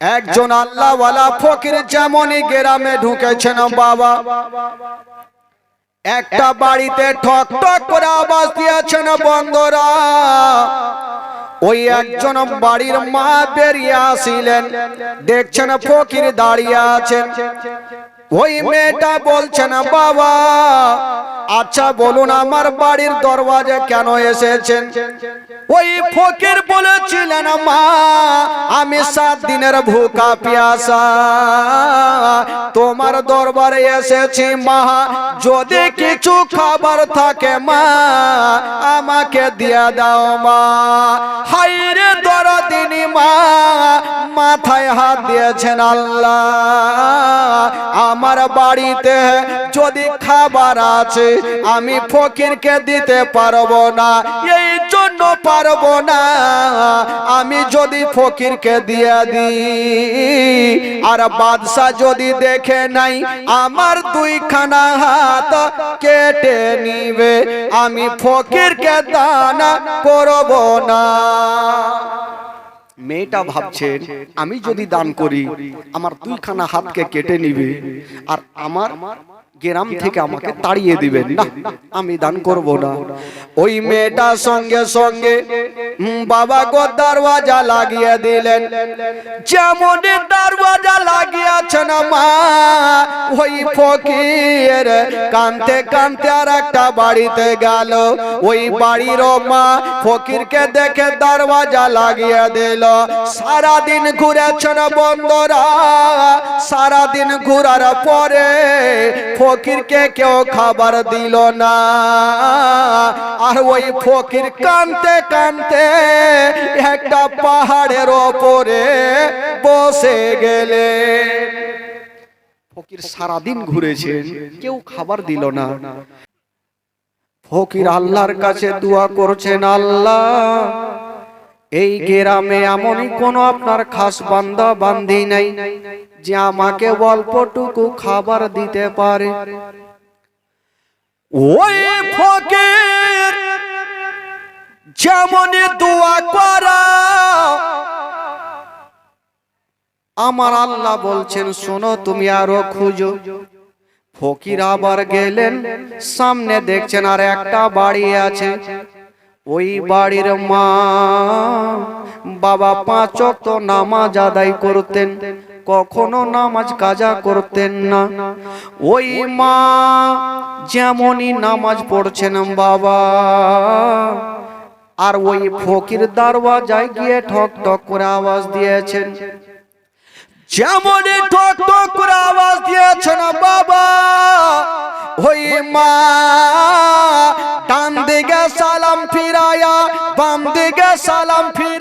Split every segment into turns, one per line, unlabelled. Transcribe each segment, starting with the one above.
একজন আল্লাহওয়ালা ফকির যেমনই গেরামে ঢুকেছেন, বাবা। একটা বাড়িতে ঠক ঠক করে আওয়াজ দিয়েছেন, বন্ধরা। ওই একজন বাড়ির মা বেরিয়ে আসিলেন। দেখছেন ফকির দাঁড়িয়ে আছেন। ওই মেয়েটা বলছে না, বাবা আচ্ছা বলুন আমার বাড়ির দরওয়াজে কেন এসেছেন? ওই ফকির বলেছিলেন, মা, আমি সাত দিনের ভুকা পিয়াসা। তোমার দরবারে এসেছি, মা। যদি কিছু খাবার থাকে, মা, আমাকে দিয়া দাও, মা। হাইরে দরদিনী মা মাথায় হাত দিয়েছেন আল্লাহ। আমার বাড়িতে যদি খাবার আছে, আমি ফকিরকে দিতে পারব না। এই জন্য পারব না। আমি যদি ফকিরকে দিয়ে দিই, আর বাদশা যদি দেখে নাই, আমার দুইখানা হাত কেটে নিবে। আমি ফকিরকে দানা করব না। মেয়েটা ভাবছেন আমি যদি দান করি আমার দুইখানা হাতকে কেটে নিবে আর আমার গ্রাম থেকে আমাকে তাড়িয়ে দিবেন। না আমি দান করব না। ওই মেয়েটা সঙ্গে সঙ্গে বাবা গো দরওয়াজা লাগিয়ে দিলেন। যেমন দরওয়াজা লাগিয়েছেন মা ওই ফকির কানতে কানতে আর একটা বাড়িতে গেল। ওই বাড়ির মা ফকিরকে দেখে দরওয়াজা লাগিয়ে দিল। সারাদিন ঘুরেছেন বন্ধরা সারাদিন ঘুরার পরে ফকিরকে কেউ খাবার দিল না। আর ওই ফকির কানতে কানতে একটা পাহাড়ের ওপরে বসে গেলে। ফকির সারাদিন ঘুরেছেন কেউ খাবার দিল না। ফকির আল্লাহর কাছে দোয়া করছেন, আল্লাহ, এই গ্রামে এমনই কোন আপনার খাস বান্দা, বান্দি নাই। যে আমাকে অল্পটুকু খাবার দিতে পারে। ওই ফকির যেমন দোয়া করা। আমার আল্লাহ বলছেন শোনো তুমি আরও খুঁজো। ফকির আবার গেলেন সামনে দেখছেন আর একটা বাড়ি আছে। ওই বাড়ির মা বাবা পাঁচ ওয়াক্ত নামাজ আদায় করতেন। কখনো নামাজ কাজা করতেন না। ওই মা যেমনই নামাজ পড়ছেন বাবা, আর ওই ফকির দরওয়াজায় গিয়ে ঠক ঠক করে আওয়াজ দিয়েছেন। যেমন ঠক ঠক করে আওয়াজ দিয়েছেন বাবা, ওই মা ডান দিকে সালাম ফিরায়া, বাম দিকে সালাম ফিরায়া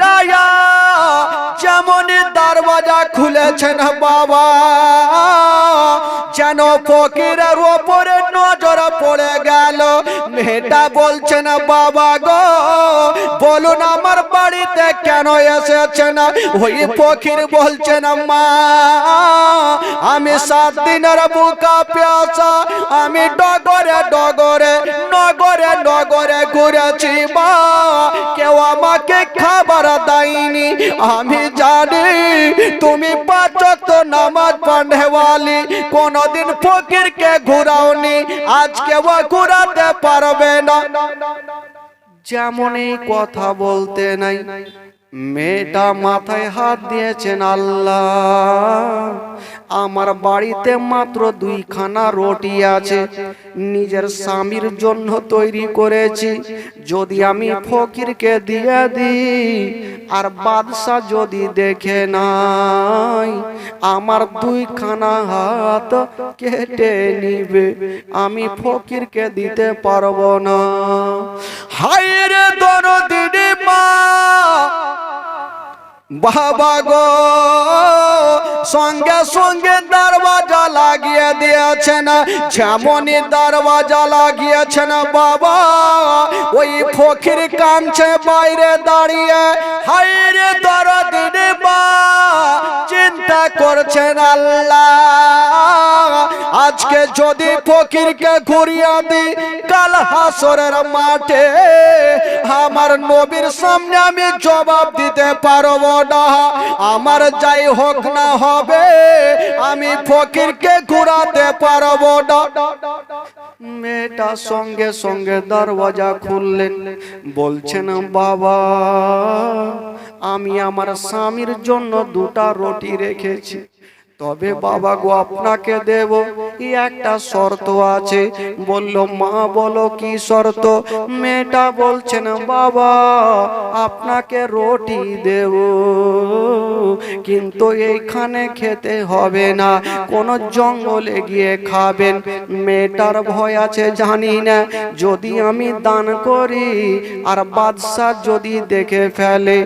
যেন ফকিরের ওপরে নজর পড়ে গেল। মেয়েটা বলছেন, বাবা গো, বলুন আমার বাড়িতে কেন এসেছেন? ওই ফকির বলছেন, মা, আমি সাত দিনের বুকা পেয়াসা আমি ডগরে ডগরে, নগরে নগরে ঘুরেছি, মা। কেউ আমাকে খাবার দেয়নি। আমি জানি তুমি পাঁচ তো নামাজ পান্ডেওয়ালি কোনদিন ফকিরকে ঘুরাওনি। আজকে ও ঘুরাতে পারবে না। যেমন এই কথা বলতে নাই। মেয়েটা মাথায় হাত দিয়েছেন আল্লাহ। আমার বাড়িতে মাত্র দুইখানা রুটি আছে। নিজের স্বামীর জন্য তৈরি করেছি। যদি আমি ফকিরকে দিয়ে দিই, আর বাদশাহ যদি দেখে নাই, আমার দুইখানা হাত কেটে নিবে। আমি ফকিরকে দিতে পারব না। হায় রে দরদিনী মা! বাবা গো, সঙ্গে সঙ্গে দরওয়াজা লাগিয়ে দিয়েছেন। যেমনই দরওয়াজা লাগিয়েছেন বাবা, ওই ফকির কামছে বাইরে দাঁড়িয়ে। হাইরে দরদিনে বা চিন্তা করছেন আল্লাহ। আজ আজকে যদি ফকিরকে ঘুরিয়ে দি কাল হাসরের মাঠে, আমার নবীর সামনে আমি জবাব দিতে পারব না। আমার যাই হোক না হবে, আমি ফকিরকে ঘুরাতে পারব না। মেয়েটা সঙ্গে সঙ্গে দরওয়াজা খুললেন, বলছেন, বাবা আমি আমার স্বামীর জন্য দুটা রুটি রেখেছি। তবে বাবা গো আপনাকে দেব। একটা শর্ত আছে? বলল, মা, বলো কি শর্ত? মেয়েটা বলছেন, বাবা, আপনাকে রুটি দেব, কিন্তু এইখানে খেতে হবে না, কোন জঙ্গলে গিয়ে খাবেন। মেয়েটার ভয় আছে, জানি না। যদি আমি দান করি আর বাদশাহ যদি দেখে ফেলে,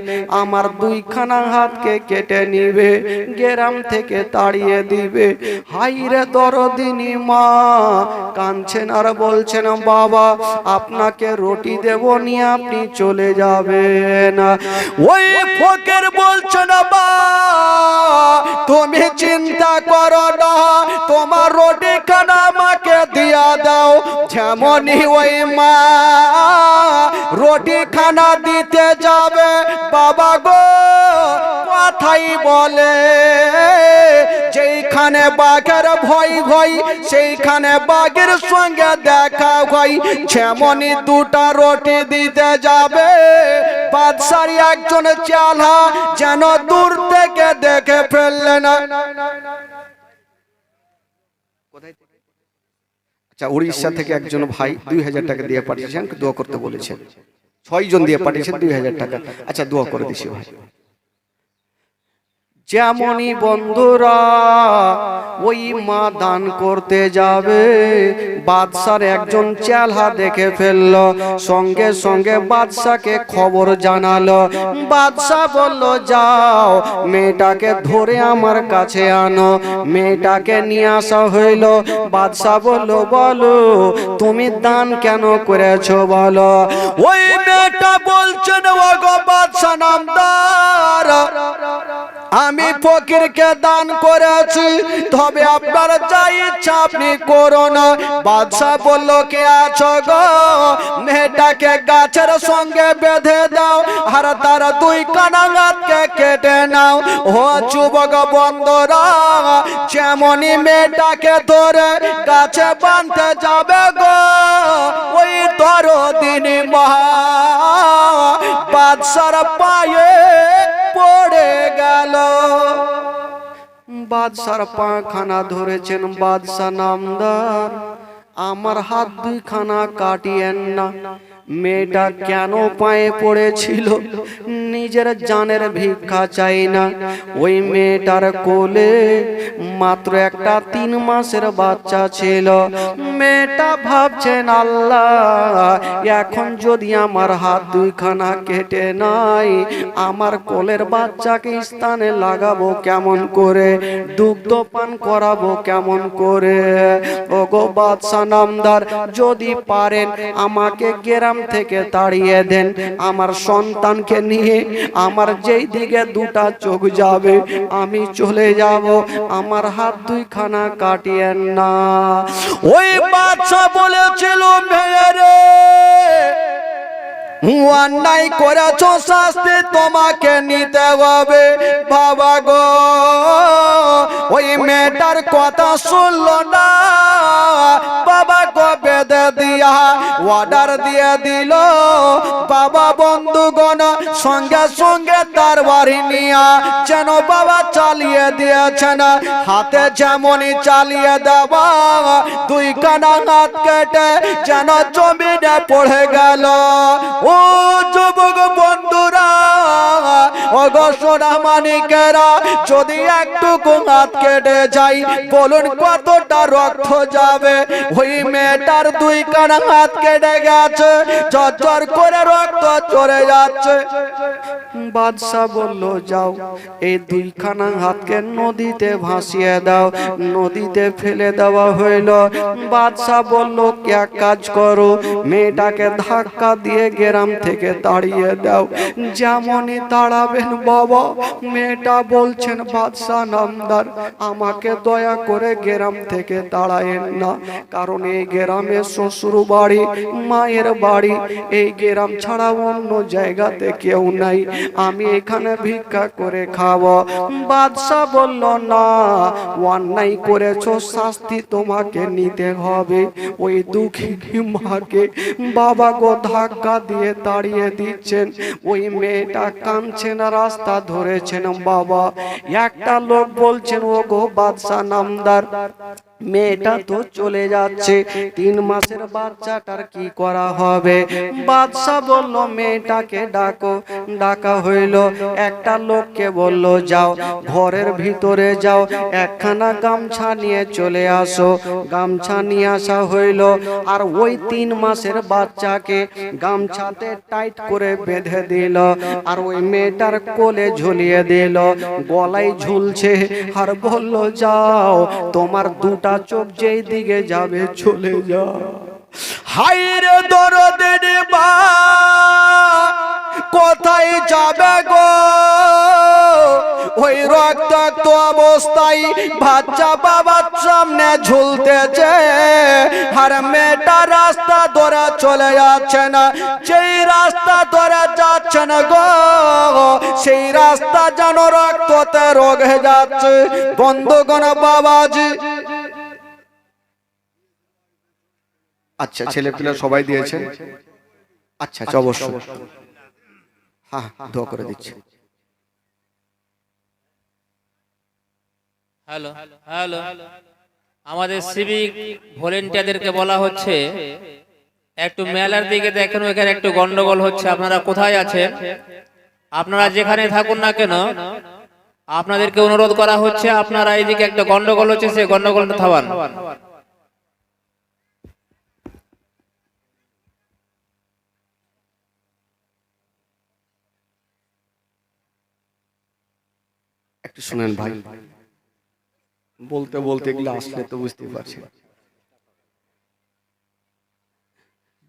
আমার দুইখানা হাতকে কেটে নিবে, গেরাম থেকে তাড়িয়ে দিবে। হাইরে দরদিনী মা কাঁদছেন আর বলছেন, বাবা, আপনাকে রুটি দেব নিয়ে আপনি চলে যাবেন। ওই ফকের বলছেন বা তুমি চিন্তা করো না, তোমার রুটি খানা আমাকে দিয়া দাও। যেমনই ওই মা রুটি খানা দিতে যাবে, বাবা গো, কথাই বলে, যেইখানে বাঘের ভয় ভয় সেইখানে বাঘের সঙ্গে দেখা হয়। যেমনই দুটা রুটি দিতে যাবে বাদশারি একজন চালা যেন দূর থেকে দেখে ফেললে না। আচ্ছা উড়িষ্যা থেকে একজন ভাই দুই হাজার টাকা দিয়ে পাঠিয়েছেন, দোয়া করতে বলেছেন। ছয় জন দিয়ে পাঠিয়েছেন, দুই হাজার টাকা। আচ্ছা দোয়া করে দিছি ভাই। যেমনই বন্ধুরা ওই মা দান করতে যাবে। বাদশার একজন চেলহা দেখে ফেলল, সঙ্গে সঙ্গে বাদশাকে খবর জানালো। বাদশাহ বলল, যাও, মেয়েটাকে ধরে আমার কাছে আনো। মেয়েটাকে নিয়ে আসা হইল। বাদশাহ বলল, বলো, তুমি দান কেন করেছ বলো? ওই মেয়েটা বলছেন বাদশাহ নামদার, আমি ফকিরকে দান করেছি, তবে আপনার যা ইচ্ছা আপনি করুন বাদশাহ বলল, কে আছো গো? মেয়েটাকে গাছের সঙ্গে বেঁধে দাও আর তার দুই কানাগাতকে কেটে নাও। ও যুবক বন্ধরা, যেমনই মেয়েটাকে ধরে গাছে বাঁধতে যাবে গো, ওই তর দিন মহা বাদশার পায়ে পড়ে গেল। বাদশার পাখানা ধরেছেন বাদশা নামদার। আমার হাত দুইখানা কাটিয়েন না। মেয়েটা কেন পায়ে পড়েছিল? নিজের জানের ভিক্ষা চাই না। ওই মেয়েটার কোলে মাত্র একটা তিন মাসের বাচ্চা ছিল। মেয়েটা ভাবছেন, আল্লাহ, এখন যদি আমার হাত দুইখানা কেটে নাই, আমার কোলের বাচ্চাকে স্থানে লাগাবো কেমন করে? দুগ্ধ পান করাবো কেমন করে? ওগো বাদশা নামদার, যদি পারেন, আমাকে গেরাম থেকে তাড়িয়ে দেন। আমার সন্তানকে নিয়ে আমার যেই দিকে দুটা চোখ যাবে, আমি চলে যাব। আমার হাত দুইখানা কাটিয়েন না। ওই বাচ্চা বলেছিল মেয়েরে অন্যায় করেছ শাস্তি তোমাকে নিতে হবে। বাবা গো ওই মেয়েটার কথা শুনলো না। বাবা বেঁধে দিয়া অর্ডার দিয়ে দিল। বাবা বন্ধুগণ, সঙ্গে সঙ্গে তার বাড়ি নিয়া যেন বাবা চালিয়ে দিয়েছেন। হাতে যেমনই চালিয়ে দেওয়া, দুই কানা হাত কেটে যেন জমিনে পড়ে গেল। ও যুবক বন্ধুরা, ওগো সোনা মানিকেরা যদি একটুকু হাত কেটে যাই, বলুন কতটা রক্ত যাবে? ওই মেয়েটার দুই কানা হাত কেটে গেছে চর করে রক্ত চলে যাচ্ছে। বাদশাহ বলল, যাও, এই দুইখানা হাতকে নদীতে ভাসিয়ে দাও। নদীতে ফেলে দেওয়া হইল। বাদশাহ বলল এক কাজ করো? মেয়েটাকে ধাক্কা দিয়ে গ্রাম থেকে তাড়িয়ে দাও। যেমনই তাড়াবেন বাবা, মেয়েটা বলছেন, বাদশাহ নামদার আমাকে দয়া করে গ্রাম থেকে তাড়ায়েন না। কারণ এই গ্রামে শ্বশুর বাড়ি, মায়ের বাড়ি, এই গ্রাম ছাড়া অন্য জায়গাতে কেউ নাই। আমি এখানে ভিক্ষা করে খাব। বাদশাহ বলল, না, অন্যায় করেছ, শাস্তি তোমাকে নিতে হবে। ওই দুঃখিনী মাকে বাবা গো ধাক্কা দিয়ে তাড়িয়ে দিচ্ছেন। ওই মেয়েটা কাঁদছে না, রাস্তা ধরেছেন বাবা। একটা লোক বলছেন, ও গো বাদশাহ নামদার মেয়েটা তো চলে যাচ্ছে। তিন মাসের বাচ্চাটার কি করা হবে? বাদশাহ বলল মেয়েটাকে ডাকো। ডাকা হইল। একটা লোককে বলল যাও ঘরের ভিতরে যাও। একখানা গামছা নিয়ে চলে আসো। গামছা নিয়ে আসা হইল। আর ওই তিন মাসের বাচ্চাকে গামছাতে টাইট করে বেঁধে দিল। আর ওই মেয়েটার কোলে ঝুলিয়ে দিল। গলায় ঝুলছে। আর বলল যাও তোমার দুটা চোখ যেই দিকে যাবে চলে যা। হাইরে দরদের বা কোথায় যাবে গো অবস্থায় বাচ্চা বাবার সামনে ঝুলতেছে। আর মেয়েটা রাস্তা চলে যাচ্ছে না। সেই রাস্তা যাচ্ছে না গো, সেই রাস্তা যেন রক্ততে রোগে যাচ্ছে। বন্ধুগণ, বাবাজি। আচ্ছা ছেলে সবাই দিয়েছে? আচ্ছা আচ্ছা হ্যাঁ করে
হ্যালো হ্যালো আমাদের সিভিক ভলেন্টিয়ারদেরকে বলা হচ্ছে একটু মেলার দিকে দেখেন ওখানে একটু গন্ডগোল হচ্ছে। আপনারা কোথায় আছেন? আপনারা যেখানে থাকুন না কেন আপনাদেরকে অনুরোধ করা হচ্ছে আপনারা এইদিকে একটা গন্ডগোল হচ্ছে সেই গন্ডগোলটা থামান।
একটু শুনেন ভাই। বলতে বলতে এগুলো আসলে তো বুঝতে পারছি।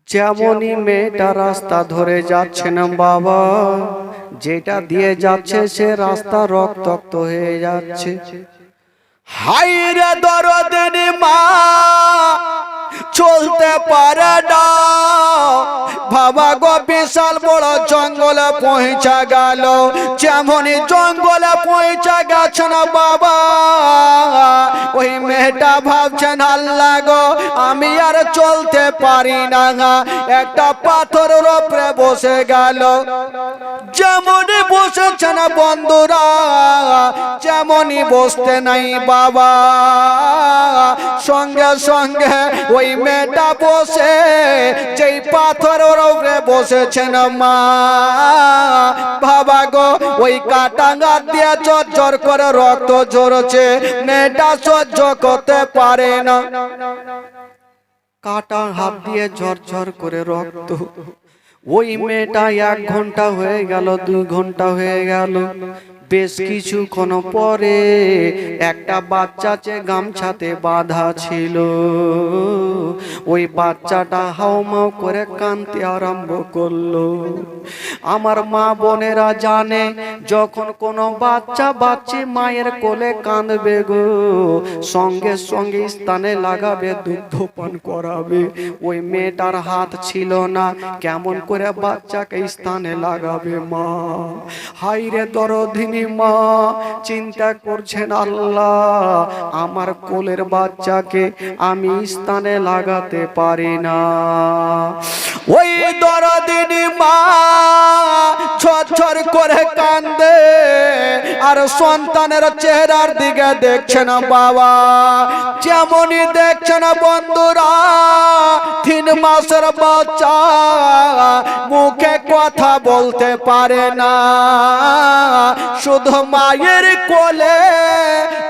যেমনই মেয়েটা রাস্তা ধরে যাচ্ছে না বাবা, যেটা দিয়ে যাচ্ছে সে রাস্তা রক্তাক্ত হয়ে যাচ্ছে। হাইরে দরদের মা চলতে পারে না। বাবা গো, বিশাল বড় জঙ্গলে পৌঁছা গেল। যেমনই জঙ্গলে পৌঁছা গেছে না বাবা, ওই মেয়েটা ভাবছেন, আল্লাহ গো, আমি আর চলতে পারি না। একটা পাথরের উপরে বসে গেল। যেমনই বসেছেন বন্ধুরা যেমনই বসতে নাই বাবা। সঙ্গে সঙ্গে ওই মেয়েটা বসে, যেই পাথরের উপরে বসেছেন মা। বাবা গো, ওই কাটাঙ্গা দিয়ে চর করে রক্ত ঝরছে, মেয়েটা সহ্য করতে পারে না। কাটা হাত দিয়ে ঝরঝর করে রক্ত। ওই মেয়েটা এক ঘণ্টা হয়ে গেল, দুই ঘণ্টা হয়ে গেল। বেশ কিছুক্ষণ পরে একটা বাচ্চা চে গামছাতে বাঁধা ছিল। ওই বাচ্চাটা হাউমাউ করে কানতে আরম্ভ করল। আমার মা বোনেরা জানে, যখন কোনো বাচ্চা বাচ্চি মায়ের কোলে কাঁদবে গো, সঙ্গে সঙ্গে স্থানে লাগাবে দুগ্ধ পান করাবে। ওই মেয়েটার হাত ছিল না, কেমন করে বাচ্চাকে স্থানে লাগাবে মা? হাইরে দরদিনী মা চিন্তা করছেন আল্লাহ আমার কোলের বাচ্চাকে আমি স্থানে লাগাতে পারি না। আর সন্তানের চেহারার দিকে দেখছে না বাবা। যেমনই দেখছে না বন্ধুরা, তিন মাসের বাচ্চা মুখে কথা বলতে পারে না। শুধু মায়ের কোলে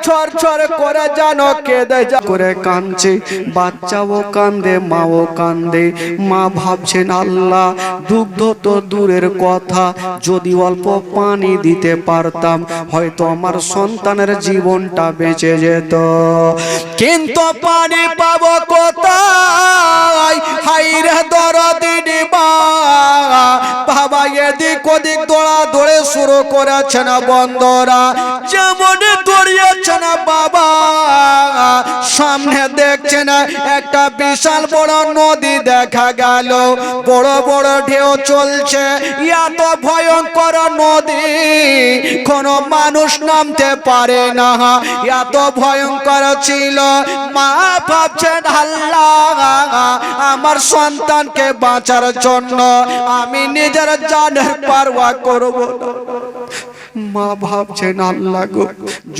ছর ছর করে জানো কেঁদে যা করে কাঁদছে। বাচ্চাও কান্দে, মাও কান্দে। মা ভাবছেন, আল্লাহ, দুগ্ধ তো দূরের কথা। যদি অল্প পানি দিতে পারতাম হয়তো আমার সন্তানের জীবনটা বেঁচে যেত। কিন্তু পানি পাবো কোথায়? হাইরে দরদিনী মা বাবা এদিক ওদিক দৌড়া দৌড়ে শুরু করেছেন বন্ধরা। যেমন দৌড়িয়েছেন সামনে দেখছেন একটা বিশাল বড় নদী দেখা গেল। বড় বড় ঢেউ চলছে। এত ভয়ঙ্কর নদী, কোন মানুষ নামতে পারে না। এত ভয়ঙ্কর ছিল। মা ভাবছেন, আল্লাহ, আমার সন্তানকে বাঁচার জন্য আমি নিজের জানের পারওয়া করব মা ভাবছেন, আল্লাহ গো,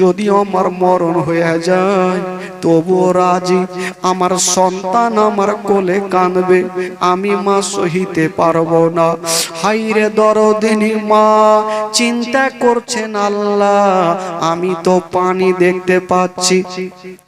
যদি আমার মরণ হয়ে যায়, তবুও রাজি। আমার সন্তান আমার কোলে কাঁদবে, আমি মা সহিতে পারব না। হাইরে দরদিনী মা, চিন্তা করছেন আল্লাহ, আমি তো পানি দেখতে পাচ্ছি।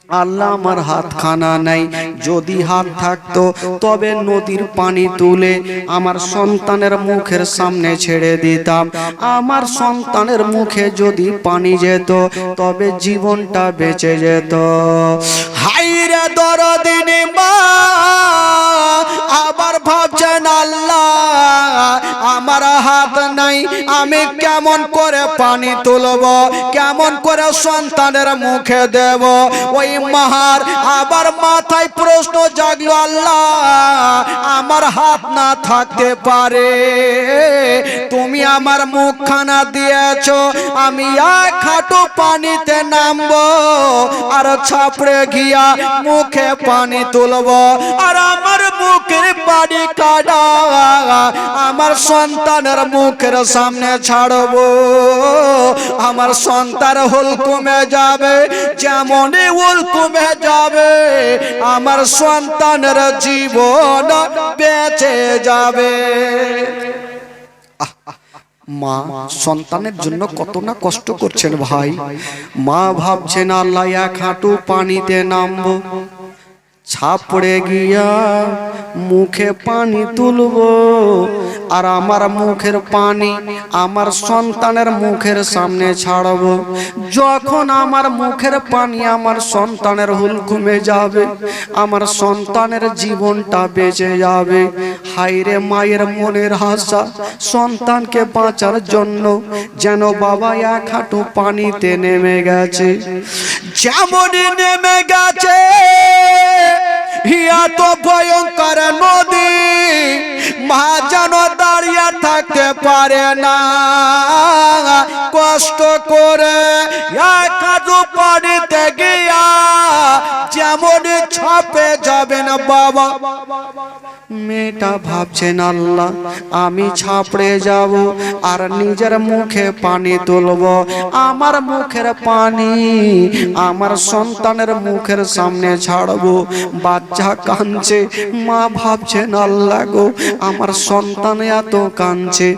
আল্লাহ আমার হাতখানা নাই। যদি হাত থাকতো, তবে নদীর পানি তুলে আমার সন্তানের মুখের সামনে ছেড়ে দিতাম। আমার সন্তানের মুখে যদি পানি যেত, তবে জীবনটা বেঁচে যেত। হাইরে দরদিনে মা! আবার ভাবছেন, আল্লাহ, আমার হাত নাই, আমি কেমন করে পানি তুলব? কেমন করে সন্তানের মুখে দেব? ওই মাহার আবার মাথায় প্রশ্ন জাগলো, আল্লাহ, আমার হাত না থাকতে পারে। তুমি আমার মুখখানা দিয়েছ, আমি এক হাঁটু পানিতে নামবো, আর ছাপড়ে গিয়া মুখে পানি তুলবো। আর আমার মুখের পানি কাটা, আমার সন্তানের মুখের সামনে ছাড়বো। আমার সন্তান হুল কমে যাবে, যেমনই হুল কমে যাবে, আমার সন্তানের জীবন বেঁচে যাবে। মা, সন্তানের জন্য কত না কষ্ট করছেন ভাই। মা ভাবছেন, আল্লাহ এক হাঁটু পানিতে নামবো। ছাপ পড়ে গিয়া মুখে পানি তুলবো। আর আমার মুখের পানি আমার সন্তানের মুখের সামনে ছাড়বো। যখন আমার মুখের পানি আমার সন্তানের হুলকুমে যাবে, আমার সন্তানের জীবনটা বেঁচে যাবে। হাইরে মায়ের মনের হাসা সন্তানকে বাঁচার জন্য যেন বাবা এক হাঁটু পানিতে নেমে গেছে। যেমন নেমে গেছে হিয়া তো ভয়ঙ্কর নদী মা যেন দাঁড়িয়ে থাকতে পারে না। কষ্ট করে এক পানিতে গিয়া যেমন ছাপে যাবেন বাবা। মেয়েটা ভাবছেন, আল্লাহ, আমি ছাপড়ে যাব আর নিজের মুখে পানি তুলব। আমার মুখের পানি আমার সন্তানের মুখের সামনে ছাড়বো। বাচ্চা কাঁদছে, মা ভাবছেন, আল্লাহ গো, আমার সন্তান এত কাঁদছে।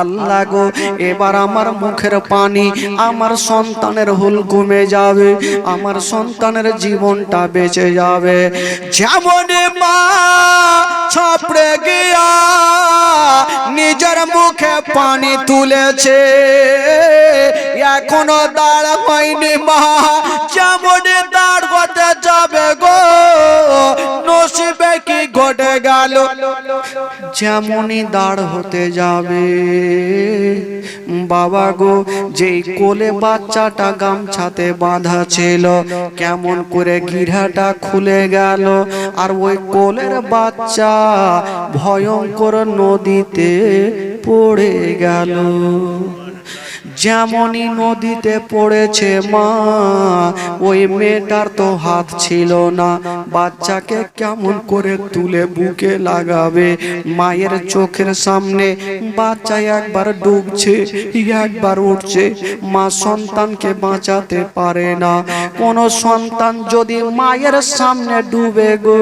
আল্লাহ গো, এবার আমার মুখের পানি আমার সন্তানের হুল কমে যাবে। আমার সন্তানের জীবনটা বেঁচে যাবে। যেমন মা ছাপড়ে গিয়া নিজের মুখে পানি তুলেছে, এখনও দাঁড় হয়নি মা। যেমন গেল। যেমনই দাঁড় হতে যাবে। বাবা গো, যেই কোলে বাচ্চাটা গামছাতে বাঁধা ছিল কেমন করে গিরাটা খুলে গেল। আর ওই কোলের বাচ্চা ভয়ঙ্কর নদীতে পড়ে গেল। যেমনই নদীতে পড়েছে মা, ওই মেয়েটার তো হাত ছিল না। বাচ্চাকে কেমন করে তুলে বুকে লাগাবে? মায়ের চোখের সামনে বাচ্চা একবার ডুবছে, একবার উঠছে। মা সন্তানকে বাঁচাতে পারে না। কোন সন্তান যদি মায়ের সামনে ডুবে গো,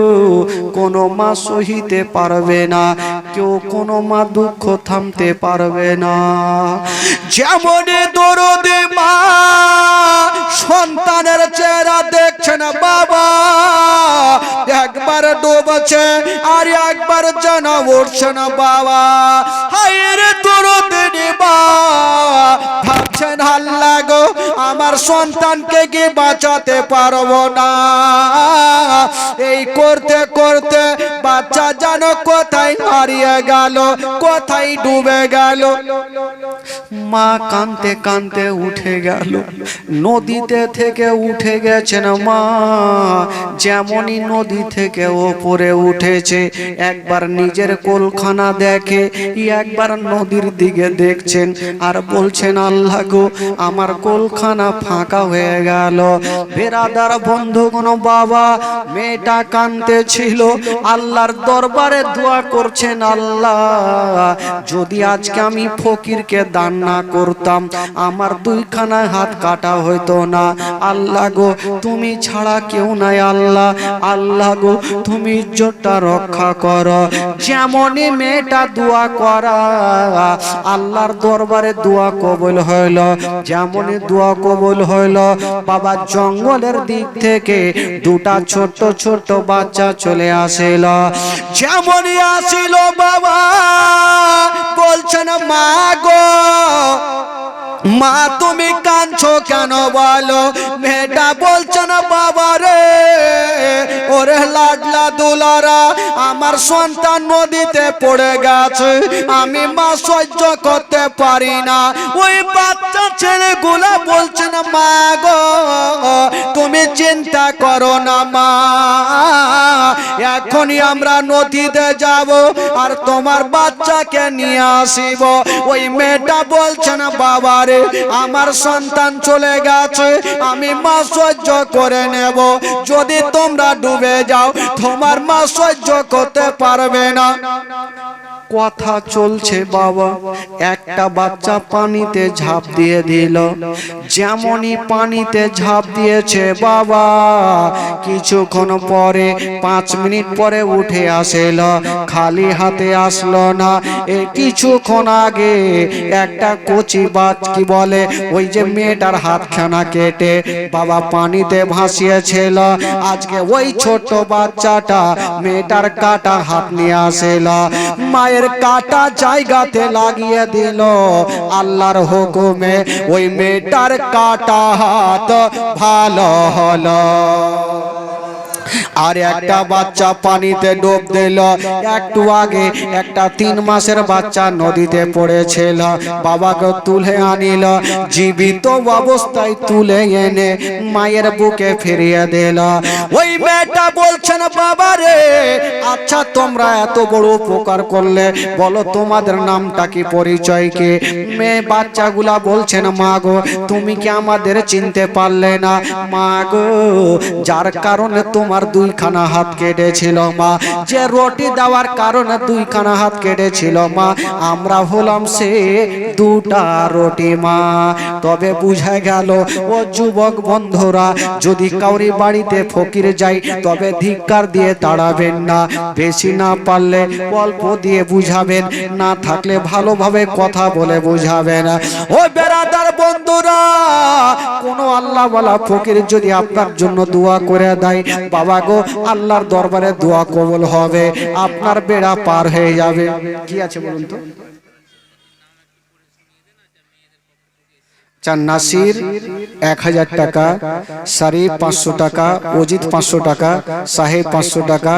কোনো মা সহিতে পারবে না। কেউ কোনো মা দুঃখ থামতে পারবে না। যেমন দরদে মা সন্তানের চেহারা দেখছেন বাবা, একবার ডুবছে আর একবার জানা উঠছে না বাবা। হায়ের দরদে মা, ভাবছেন, আল্লাহ গো, আমার সন্তানকে কি বাঁচাতে পারব না? এই করতে করতে বাচ্চা জানো কোথায় হারিয়ে গেল, কোথায় ডুবে গেল? মা কানতে কানতে উঠে গেল। নদীতে থেকে উঠে গেছেন মা, যেমনই নদী থেকে ওপরে উঠেছে। একবার নিজের কোলখানা দেখে, একবার নদীর দিকে দেখছেন আর বলছেন, আল্লাহ গো, আমার কোলখানা ফাঁকা হয়ে গেল। বেরাদার বন্ধুগণ, বাবা, মেয়েটা কানতে ছিল আল্লাহর দরবারে দোয়া করছেন আল্লাহ যদি আজকে আমি ফকিরকে দান না করতাম, আমার দুইখানা হাত কাটা হইতো না। আল্লাহ গো, তুমি ছাড়া কেউ নাই আল্লাহ। আল্লাহ গো, তুমি ইজ্জতটা রক্ষা করো। যেমনই মেয়েটা দোয়া করা, আল্লাহর দরবারে দোয়া কবুল হইল। যেমনই দোয়া কবুল হইল, বাবা জঙ্গলের দিক থেকে দুটা ছোট ছোট বাচ্চা চলে আসিল। যেমনই আসিল বাবা বলছেন মা গো মা, তুমি কাঁদছো কেন বলো? মেয়েটা বলছে না, বাবা রে, ওরে লাডলা দুলারা, আমার সন্তান নদীতে পড়ে গেছে, আমি মা সহ্য করতে পারি না। ওই বাচ্চা ছেলেগুলা বলছে না, মা গো, তুমি চিন্তা করো না, মা, এখনই আমরা নদীতে যাব আর তোমার বাচ্চাকে নিয়ে আসিব। ওই মেয়েটা বলছে না, বাবা রে আমার সন্তান চলে গেছে, আমি মা সহ্য করে নেব। যদি তোমরা ডুবে যাও, তোমার মা সহ্য করতে পারবে না। কথা চলছে বাবা। একটা বাচ্চা পানিতে ঝাঁপ দিয়ে দিল। যেমনই পানিতে ঝাঁপ দিয়েছে বাবা। কিছুক্ষণ পরে, পাঁচ মিনিট পরে উঠে আসেল। খালি হাতে আসলো না এই কিছুক্ষণ আগে একটা কচি বাচ কি বলে, ওই যে মেয়েটার হাতখানা কেটে বাবা পানিতে ভাসিয়েছিল। আজকে ওই ছোট বাচ্চাটা মেয়েটার কাটা হাত নিয়ে আসেল। মায়ের কাটা জায়গাতে লাগিয়ে দিল। আল্লাহর হুকুমে ওই মেয়েটার কাটা হাত ভালো হলো। আর একটা বাচ্চা পানিতে ডুব দিল। একটু আগে একটা তিন মাসের বাচ্চা নদীতে পড়েছিল। বাবাকে তুলে আনিল। জীবিত অবস্থায় তুলে এনে মায়ের বুকে ফিরিয়ে দিল। ওই মেয়েটা বলছেন বাবা রে আচ্ছা তোমরা এত বড় উপকার করলে বলো তোমাদের নামটা কি পরিচয় কে? মেয়ে বাচ্চাগুলা বলছেন মা গো তুমি কি আমাদের চিনতে পারলে না? মা গো যার কারণে তোমার দুইখানা হাত কেটেছিল মা। যে রুটি দেওয়ার কারণে দুইখানা হাত কেটেছিল মা। আমরা হলাম সে দুটা রুটি মা। তবে বুঝা গেল, ও যুবক বন্ধুরা, যদি কাউরি বাড়িতে ফকির যাই, তবে ধিক্কার দিয়ে তাড়াবেন না। বেশি না পারলে অল্প দিয়ে বুঝাবেন, না থাকলে ভালোভাবে কথা বলে বুঝাবেন। ও বেড়াদার বন্ধুরা, কোন আল্লাহ বলা ফকির যদি আপনার জন্য দোয়া করে দেয়, বাবা গো, আল্লাহর দরবারে দোয়া কবল হবে। আপনার বেড়া পার হয়ে যাবে। কি আছে বলুন তো? নাসির, এক হাজার টাকা, সারি পাঁচশো টাকা, অজিত পাঁচশো টাকা, সাহেব পাঁচশো টাকা।